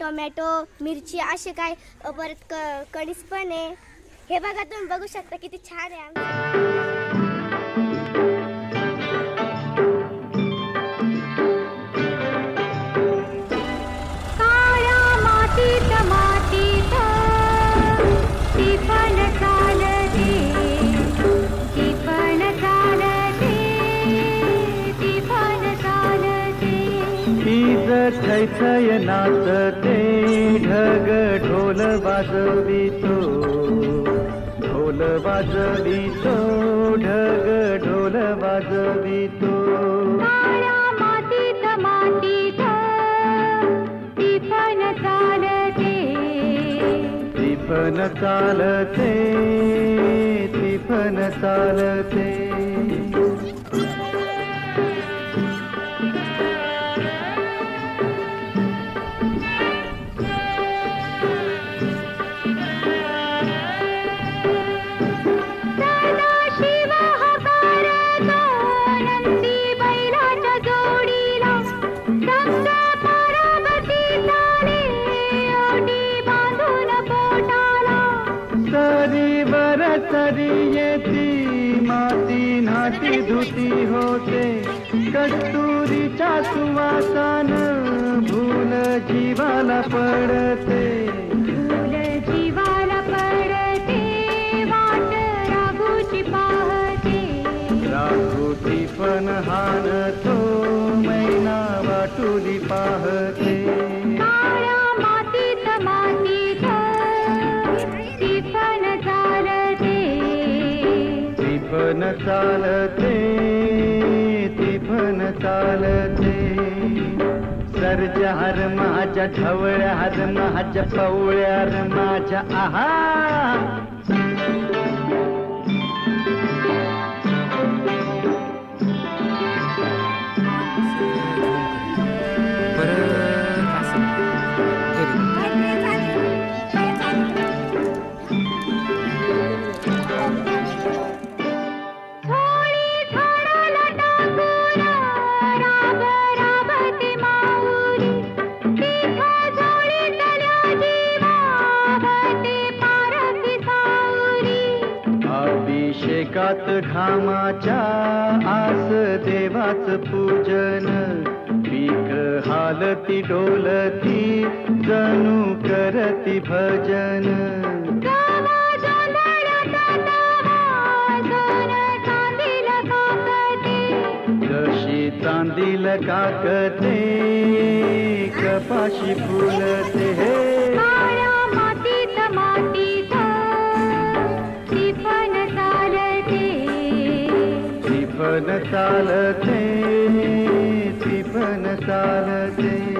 Tomato मिरची असे काय परत क कणीस पण आहे. हे बघा तुम्ही बघू शकता किती छान आहे छैछय नाचते ढग ढोल वाजवितो. ढोल वाजवितो ढग ढोल वाजवितो. मातीत मातीत ती पण चालते. ती पण चालते ती पण चालते. सरीवर सरी येती माती नाती धुती होते। कस्तुरीच्या सुवासान भूल जीवाला पडते। जीवाला पडते वाट राघूची पाहते। राघोटी पण हानतो मैना वाटुली पाहते। चालते ती पण चालते. सर्ज हर माझ्या ढवळ्या हर माझ्या पवळ्या हर माझ्या आहा अभिषेकात घामाच्या आस देवाच पूजन. पीक हालती डोलती जणू करती भजन. जशी चांदील काकते कपाशी फुलते. पण चालते ती पण चालते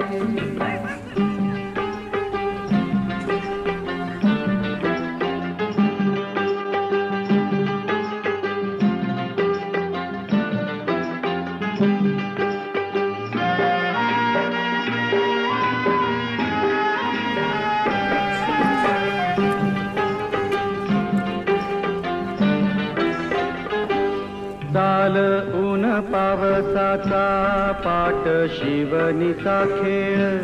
काल ऊन पावसाचा पाट शिवनीचा खेळ.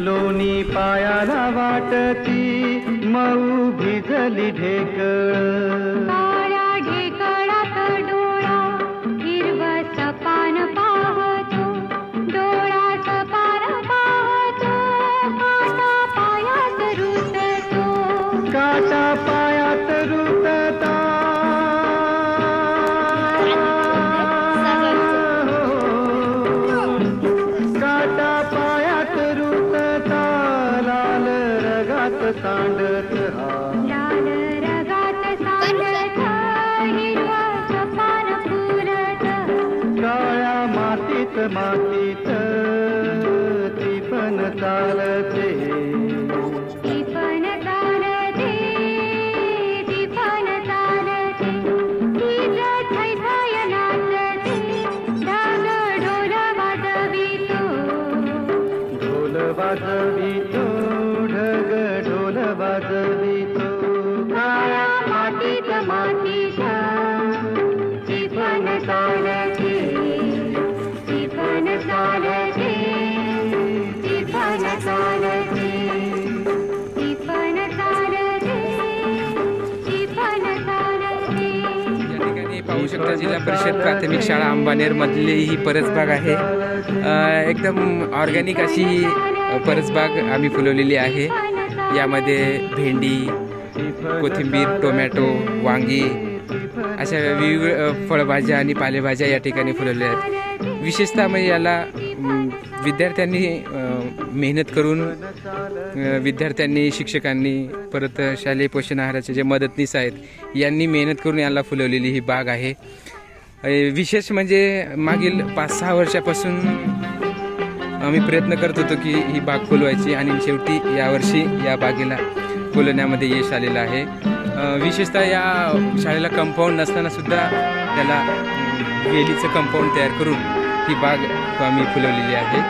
लोणी पायाला वाटती मऊ भिजली ढेकळ. सांडत हा काळ्या मातीत मातीत ती पण चालते. पाहू शकता जिल्हा परिषद प्राथमिक शाळा अंबानेरमधली ही परसबाग आहे. एकदम ऑर्गॅनिक अशी ही परसबाग आम्ही फुलवलेली आहे. यामध्ये भेंडी कोथिंबीर टोमॅटो वांगी अशा विविध फळभाज्या आणि पालेभाज्या या ठिकाणी फुलवल्या आहेत. विशेषतः म्हणजे याला विद्यार्थ्यांनी मेहनत करून विद्यार्थ्यांनी शिक्षकांनी परत शालेय पोषण आहाराचे जे मदतनीस आहेत यांनी मेहनत करून याला फुलवलेली ही बाग आहे. विशेष म्हणजे मागील पाच सहा वर्षापासून आम्ही प्रयत्न करत होतो की ही बाग फुलवायची आणि शेवटी यावर्षी या बागेला फुलवण्यामध्ये यश आलेलं आहे. विशेषतः या शाळेला कंपाऊंड नसतानासुद्धा त्याला वेलीचं कंपाऊंड तयार करून ही बाग आम्ही फुलवलेली आहे.